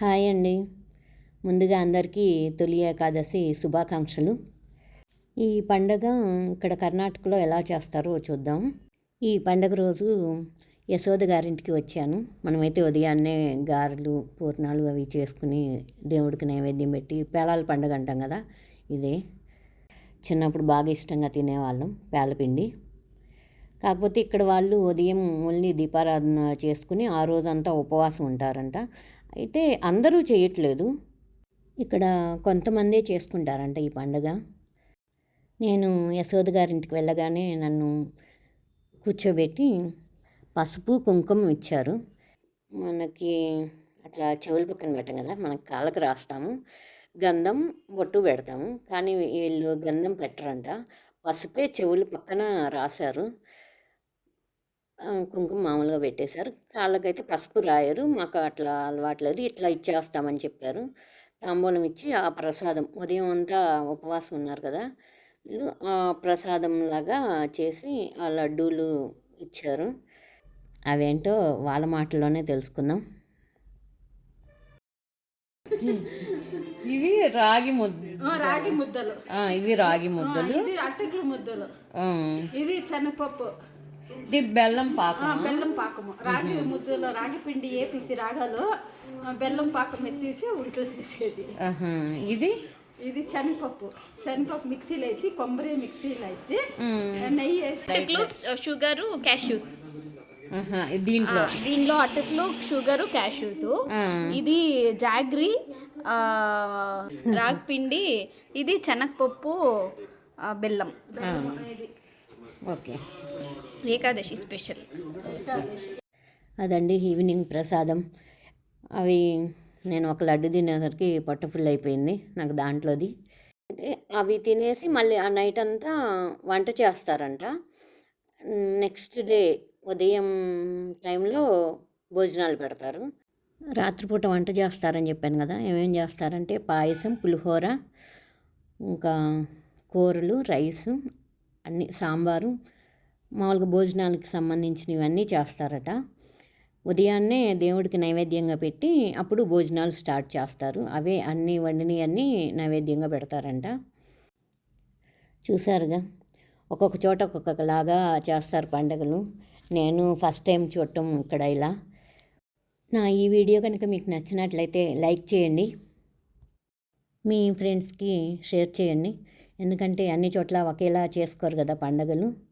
Hi అండి. ముందుగా అందరికీ తొలి ఏకాదశి శుభాకాంక్షలు. ఈ పండగ ఇక్కడ కర్ణాటకలో ఎలా చేస్తారో చూద్దాం. ఈ పండగ రోజు యశోద గారింటికి వచ్చాను. మనమైతే ఉదయాన్నే గారెలు పూర్ణాలు అవి చేసుకుని దేవుడికి నైవేద్యం పెట్టి పేలాల పండగ అంటాం కదా ఇదే. చిన్నప్పుడు బాగా ఇష్టంగా తినేవాళ్ళం పేలపిండి. కాకపోతే ఇక్కడ వాళ్ళు ఉదయం ఓన్లీ దీపారాధన చేసుకుని ఆ రోజంతా ఉపవాసం ఉంటారంట. అయితే అందరూ చేయట్లేదు. ఇక్కడ కొంతమందే చేసుకుంటారంట ఈ పండగ. నేను యశోద గారింటికి వెళ్ళగానే నన్ను కూర్చోబెట్టి పసుపు కుంకుమ ఇచ్చారు. మనకి అట్లా చెవులు పక్కన పెట్టం కదా మనకి కాళ్ళకి రాస్తాము. గంధం బొట్టు పెడతాము. కానీ వీళ్ళు గంధం పెట్టరంట. పసుపే చెవులు పక్కన రాశారు. కుంకుమ మామూలుగా పెట్టేశారు. కాళ్ళకైతే పసుపు రాయరు మాకు అట్లా అలవాట్లేదు ఇట్లా ఇచ్చేస్తామని చెప్పారు. తాంబూలం ఇచ్చి ఆ ప్రసాదం ఉదయం అంతా ఉపవాసం ఉన్నారు కదా వీళ్ళు ఆ ప్రసాదం లాగా చేసి ఆ లడ్డూలు ఇచ్చారు. అవేంటో వాళ్ళ మాటల్లోనే తెలుసుకుందాం. ఇవి రాగి ముద్ద రాగి ముద్దలు. ఇవి రాగి ముద్దలు. ఇది అట్టకుల ముద్దలు. ఆ, ఇది శనగపప్పు. ఇది బెల్లం పాకం ఆ, బెల్లం పాకము. రాగి ముద్దలు రాగి పిండి వేపిసి రాగాలు బెల్లం పాకం ఎత్తేసి ఉల్టలు చేసేది. ఇది? ఇది శనగపప్పు. శనగపప్పు మిక్సీలో వేసి కొబ్బరి మిక్సీలో వేసి నెయ్యి వేసి. Sugar cashews. దీంట్లో. దీనిలో అటుకులు షుగరు క్యాష్యూస్. ఇది జాగ్రీ రాగిపిండి ఇది శనగపప్పు బెల్లం. ఇది ఓకే. ఏకాదశి స్పెషల్. అదండి ఈవినింగ్ ప్రసాదం. అవి నేను ఒక లడ్డు తినేసరికి పొట్ట ఫుల్ అయిపోయింది నాకు దాంట్లోది. అవి తినేసి మళ్ళీ ఆ నైట్ అంతా వంట చేస్తారంట. నెక్స్ట్ డే ఉదయం టైంలో భోజనాలు పెడతారు. రాత్రిపూట వంట చేస్తారని చెప్పాను కదా ఏమేం చేస్తారంటే పాయసం పులిహోర ఇంకా కూరలు రైసు అన్ని సాంబారు మామూలుగా భోజనాలకు సంబంధించినవన్నీ చేస్తారట. ఉదయాన్నే దేవుడికి నైవేద్యంగా పెట్టి అప్పుడు భోజనాలు స్టార్ట్ చేస్తారు. అవే అన్నీ వండినవన్నీ నైవేద్యంగా పెడతారంట. చూసారుగా ఒక్కొక్క చోట ఒక్కొక్కలాగా చేస్తారు పండుగలు. నేను ఫస్ట్ టైం చూడటం ఇక్కడ ఇలా. నా ఈ వీడియో కనుక మీకు నచ్చినట్లయితే లైక్ చేయండి. మీ ఫ్రెండ్స్కి షేర్ చేయండి. ఎందుకంటే అన్ని చోట్ల ఒకేలా చేసుకోరు కదా పండగలు.